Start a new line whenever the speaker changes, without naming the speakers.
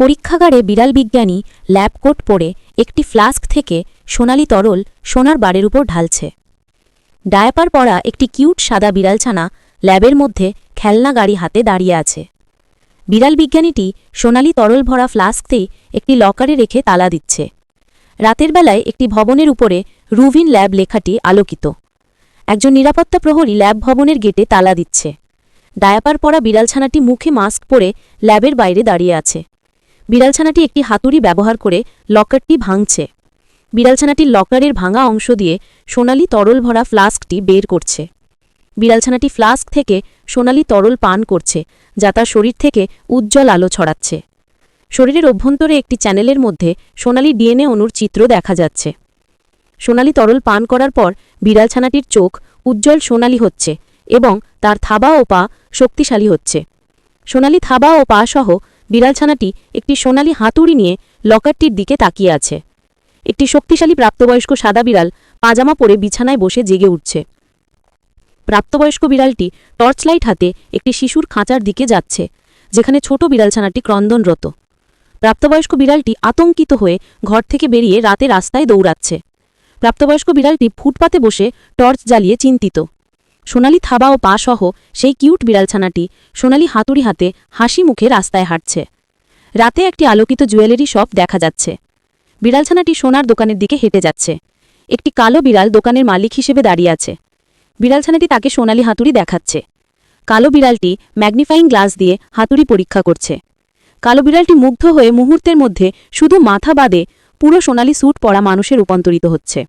পরীক্ষাগারে বিড়াল বিজ্ঞানী ল্যাব কোট পরে একটি ফ্লাস্ক থেকে সোনালি তরল সোনার বারের উপর ঢালছে। ডায়াপার পরা একটি কিউট সাদা বিড়ালছানা ল্যাবের মধ্যে খেলনা গাড়ি হাতে দাঁড়িয়ে আছে। বিড়াল বিজ্ঞানীটি সোনালি তরল ভরা ফ্লাস্কতেই একটি লকারে রেখে তালা দিচ্ছে। রাতের বেলায় একটি ভবনের উপরে রুভিন ল্যাব লেখাটি আলোকিত। একজন নিরাপত্তা প্রহরী ল্যাব ভবনের গেটে তালা দিচ্ছে। ডায়াপার পরা বিড়ালছানাটি মুখে মাস্ক পরে ল্যাবের বাইরে দাঁড়িয়ে আছে। বিড়ালছানাটি একটি হাতুড়ি ব্যবহার করে লকারটি ভাঙছে। বিড়ালছানাটির লকারের ভাঙা অংশ দিয়ে সোনালি তরল ভরা ফ্লাস্কটি বের করছে। বিড়ালছানাটি ফ্লাস্ক থেকে সোনালি তরল পান করছে, যা তার শরীর থেকে উজ্জ্বল আলো ছড়াচ্ছে। শরীরের অভ্যন্তরে একটি চ্যানেলের মধ্যে সোনালি ডিএনএ অণুর চিত্র দেখা যাচ্ছে। সোনালি তরল পান করার পর বিড়ালছানাটির চোখ উজ্জ্বল সোনালি হচ্ছে এবং তার থাবা ও পা শক্তিশালী হচ্ছে। সোনালি থাবা ও পা সহ বিড়ালছানাটি একটি সোনালি হাতুড়ি নিয়ে লকারটির দিকে তাকিয়ে আছে। একটি শক্তিশালী প্রাপ্তবয়স্ক সাদা বিড়াল পাজামা পরে বিছানায় বসে জেগে উঠছে। প্রাপ্তবয়স্ক বিড়ালটি টর্চ লাইট হাতে একটি শিশুর খাঁচার দিকে যাচ্ছে, যেখানে ছোট বিড়ালছানাটি ক্রন্দনরত। প্রাপ্তবয়স্ক বিড়ালটি আতঙ্কিত হয়ে ঘর থেকে বেরিয়ে রাতে রাস্তায় দৌড়াচ্ছে। প্রাপ্তবয়স্ক বিড়ালটি ফুটপাতে বসে টর্চ জ্বালিয়ে চিন্তিত। সোনালি থাবা ও পা সহ সেই কিউট বিড়ালছানাটি সোনালি হাতুড়ি হাতে হাসি মুখে রাস্তায় হাঁটছে। রাতে একটি আলোকিত জুয়েলারি শপ দেখা যাচ্ছে। বিড়ালছানাটি সোনার দোকানের দিকে হেঁটে যাচ্ছে। একটি কালো বিড়াল দোকানের মালিক হিসেবে দাঁড়িয়ে আছে। বিড়ালছানাটি তাকে সোনালি হাতুড়ি দেখাচ্ছে। কালো বিড়ালটি ম্যাগনিফাইং গ্লাস দিয়ে হাতুড়ি পরীক্ষা করছে। কালো বিড়ালটি মুগ্ধ হয়ে মুহূর্তের মধ্যে শুধু মাথা বাদে পুরো সোনালি স্যুট পরা মানুষে রূপান্তরিত হচ্ছে।